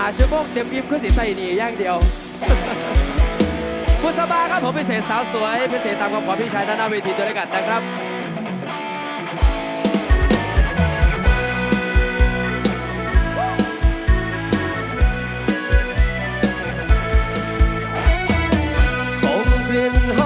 าชื่วโมงเต็มอิ่มคือสิใส่หนีอย่างเดียวคุณสบายครับผมเป็นเศษสาวสวยเป็นเศษตามคำขอพี่ชายด้านหน้าเวทีด้วยกันนะครับสมงกลิ่นหอ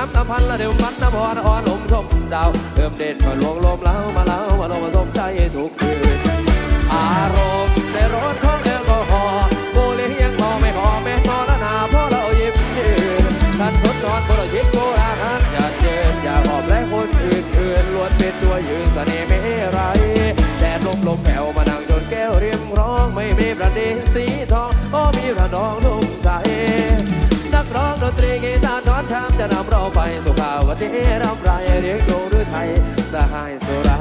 น้ำพันละเดิมพันน้ำพรอ่อนลมชมดาวเดิมเด็ดมาลวงลมแล้วมาแล้วมาลงมาสมใจถูกคืน รับรายเรียกโยงหรือไทย สหายสุรา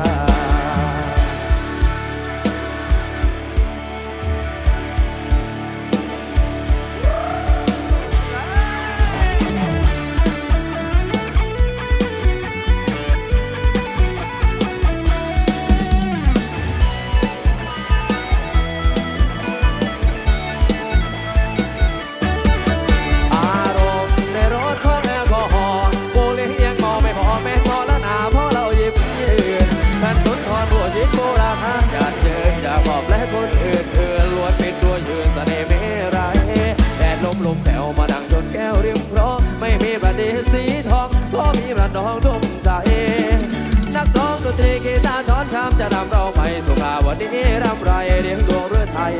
ำจะนำเราไปสุขาวันนี้รำไรเลี้ยงดวงเรือไทย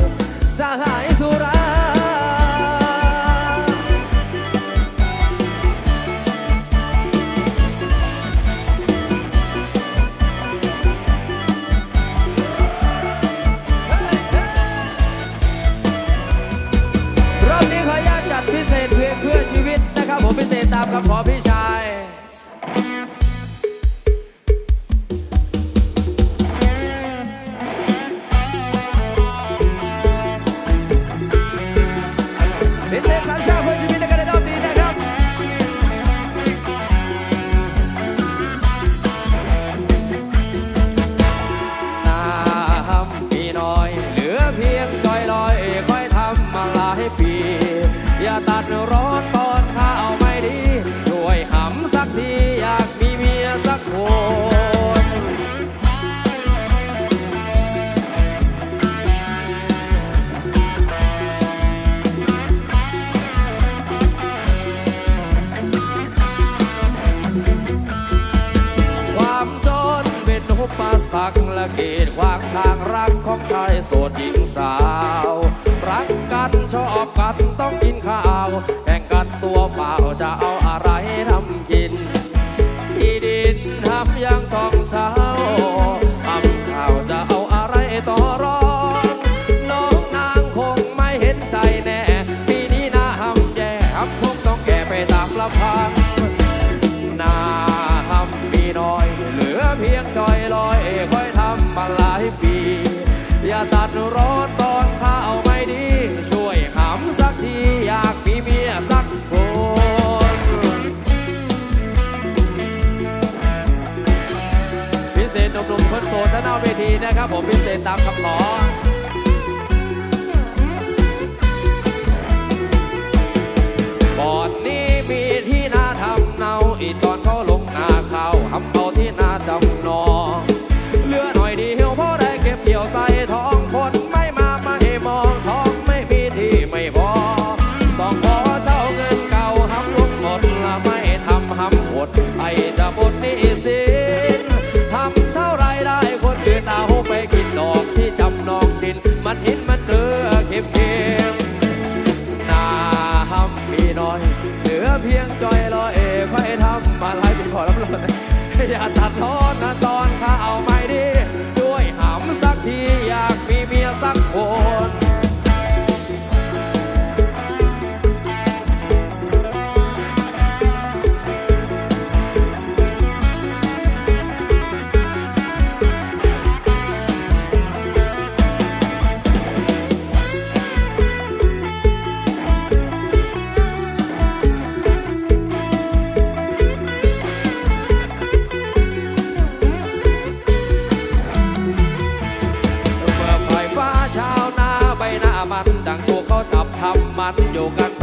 สหายสุราพิเศษเพื่อเพื่อชีวิตนะครับผมพิเศษตามคำขอพี่ gegen นะครับผมพิเศษตามคำขอ อยเหลือเพียงจอยรอเอค่อยทำมาลายเป็นขอรับรองอย่าตัดทอนนะตอนข้าเอาไม้านอยู่กัน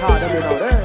ข้าเด้อพี่น้เด้อ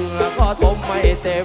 เบื่อก็ทมไม่เต็ม